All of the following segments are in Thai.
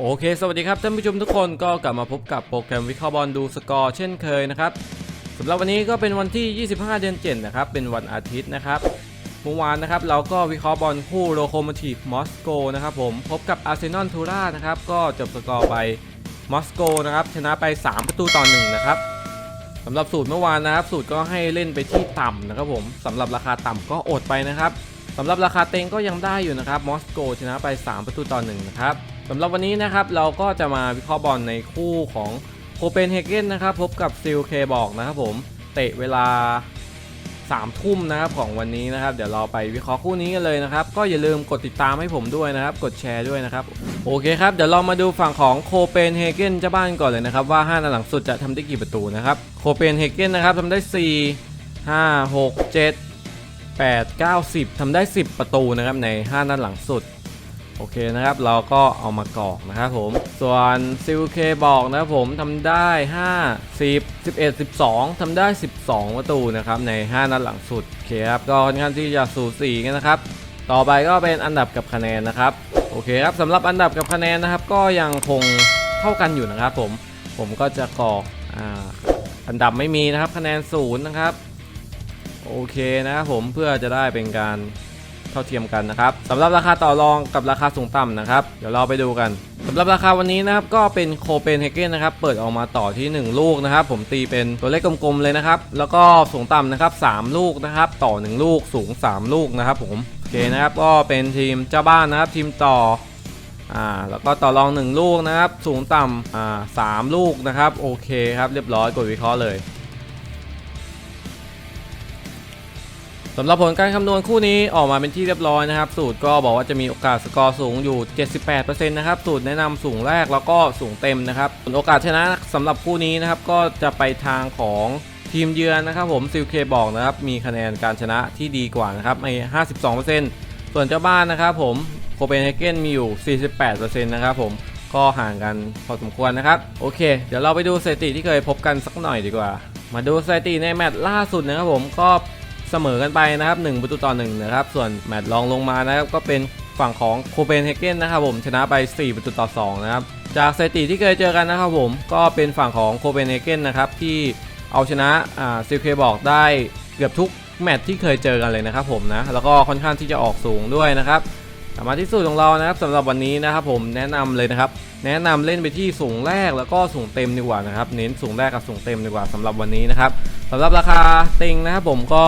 โอเค สวัสดีครับท่านผู้ชมทุกคนก็กลับมาพบกับโปรแกรมวิเคราะห์บอลดูสกอร์เช่นเคยนะครับสำหรับวันนี้ก็เป็นวันที่ 25 เดือน7นะครับ เป็นวันอาทิตย์นะครับ เมื่อวานนะครับเราก็วิเคราะห์บอลคู่โลโคโมทีฟมอสโกนะครับผมพบกับอาร์เซนอลทูรานะครับก็จบสกอร์ไปมอสโกนะครับชนะไป 3 ประตูต่อ1นะครับสำหรับสูตรเมื่อวานนะครับ สูตรก็ให้เล่นไปที่ต่ำนะครับผมสำหรับราคาต่ำก็อดไปนะครับสำหรับราคาเต็งก็ยังได้อยู่นะครับมอสโกชนะไป 3 ประตูต่อ1นะครับ สำหรับวันนี้นะครับเราก็จะมาวิเคราะห์บอลในคู่ของโคเปนเฮเกนนะครับพบกับซิลเคบอกนะครับผมเตะเวลา3ทุ่มนะครับของวันนี้นะครับ เดี๋ยวเราไปวิเคราะห์คู่นี้กันเลยนะครับ ก็อย่าลืมกดติดตามให้ผมด้วยนะครับ กดแชร์ด้วยนะครับ โอเคครับ เดี๋ยวเรามาดูฝั่งของโคเปนเฮเกนเจ้าบ้านก่อนเลยนะครับ ว่า5นัดหลังสุดจะทำได้กี่ประตูนะครับโคเปนเฮเกนนะครับทำได้ 4 5 6 7 8 9 10ทำได้ 10 ประตูนะครับใน 5นัดหลังสุด โอเคนะครับ เราก็เอามากรอกนะครับผม ส่วนซิลเคบอกนะครับผมทำได้ 5 10 11 12ทำได้ 12 ประตูนะครับใน 5 นัดหลังสุดโอเคครับก็ค่อนข้างที่จะสูสีกันนะครับต่อไปก็เป็นอันดับกับคะแนนนะครับโอเคครับสำหรับอันดับกับคะแนนนะครับ ก็ยังคงเท่ากันอยู่นะครับผมผมก็จะกรอกอ่าอันดับไม่มีนะครับคะแนนศูนย์นะครับโอเคนะครับผมเพื่อจะได้เป็นการ เท่าเทียมกันนะครับสำหรับราคาต่อรองกับราคาสูงต่ำนะครับ เดี๋ยวเราไปดูกันสำหรับราคาวันนี้นะครับก็เป็นโคเปนเฮเกนนะครับเปิดออกมาต่อที่ 1 ลูกนะครับ ผมตีเป็นตัวเลขกลมๆเลยนะครับ แล้วก็สูงต่ำนะครับ 3 ลูกนะครับ ต่อ 1 ลูกสูง 3 ลูกนะครับผมโอเคนะครับก็เป็นทีมเจ้าบ้านนะครับ ทีมต่ออ่าแล้วก็ต่อรอง 1 ลูกนะครับ สูงต่ำอ่าสามลูกนะครับโอเคครับเรียบร้อยกดวิเคราะห์เลย สำหรับผลการคำนวณคู่นี้ออกมาเป็นที่เรียบร้อยนะครับ สูตรก็บอกว่าจะมีโอกาสสกอร์สูงอยู่ 78%นะครับ สูตรแนะนำสูงแรกแล้วก็สูงเต็มนะครับส่วนโอกาสชนะสำหรับคู่นี้นะครับก็จะไปทางของทีมเยือนนะครับผมซิลเคบอกนะครับมีคะแนนการชนะที่ดีกว่านะครับใน52%ส่วนเจ้าบ้านนะครับผมโคเปนเฮเกนมีอยู่ 48%นะครับผมก็ห่างกันพอสมควรนะครับโอเค เดี๋ยวเราไปดูสถิติที่เคยพบกันสักหน่อยดีกว่า มาดูสถิติในแมตช์ล่าสุดนะครับผมก็ เสมอกันไปนะครับ1ประตูต่อ1นะครับส่วนแมตช์รองลงมานะครับก็เป็นฝั่งของโคเปนเฮเกนนะครับผมชนะไป 4 ประตูต่อ2นะครับจากสถิติที่เคยเจอกันนะครับผมก็เป็นฝั่งของโคเปนเฮเกนนะครับที่เอาชนะซิลเคบอกได้เกือบทุกแมตช์ที่เคยเจอกันเลยนะครับผมนะแล้วก็ค่อนข้างที่จะออกสูงด้วยนะครับกลับมาที่สูตรของเรานะครับสำหรับวันนี้นะครับผมแนะนำเลยนะครับ แนะนำเล่นไปที่สูงแรกแล้วก็สูงเต็มดีกว่านะครับ เน้นสูงแรกกับสูงเต็มดีกว่าสำหรับวันนี้นะครับ สำหรับราคาเต็งนะครับผมก็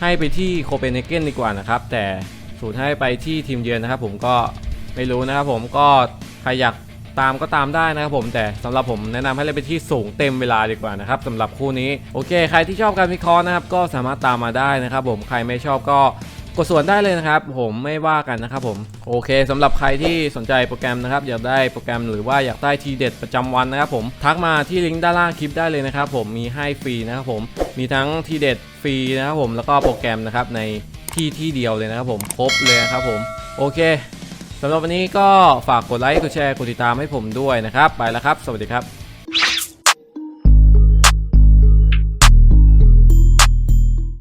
ให้ไปที่โคเปนเฮเกนดีกว่านะครับ แต่สูตรให้ไปที่ทีมเยือนนะครับ ผมก็ไม่รู้นะครับผมก็ใครอยากตามก็ตามได้นะครับผมแต่สำหรับผมแนะนำให้เล่นไปที่สูงเต็มเวลาดีกว่านะครับสำหรับคู่นี้โอเค ใครที่ชอบการวิเคราะห์นะครับ ก็สามารถตามมาได้นะครับ ผมใครไม่ชอบก็ กดส่วนได้เลยนะครับ ผมไม่ว่ากันนะครับผมโอเคสำหรับใครที่สนใจโปรแกรมนะครับ อยากได้โปรแกรมหรือว่าอยากได้ทีเด็ดประจำวันนะครับผมทักมาที่ลิงก์ด้านล่างคลิปได้เลยนะครับผมมีให้ฟรีนะครับผมมีทั้งทีเด็ดฟรีนะครับผมแล้วก็โปรแกรมนะครับในที่ที่เดียวเลยนะครับผมครบเลยนะครับผมโอเคสำหรับวันนี้ก็ฝากกดไลค์กดแชร์กดติดตามให้ผมด้วยนะครับ ไปแล้วครับ สวัสดีครับ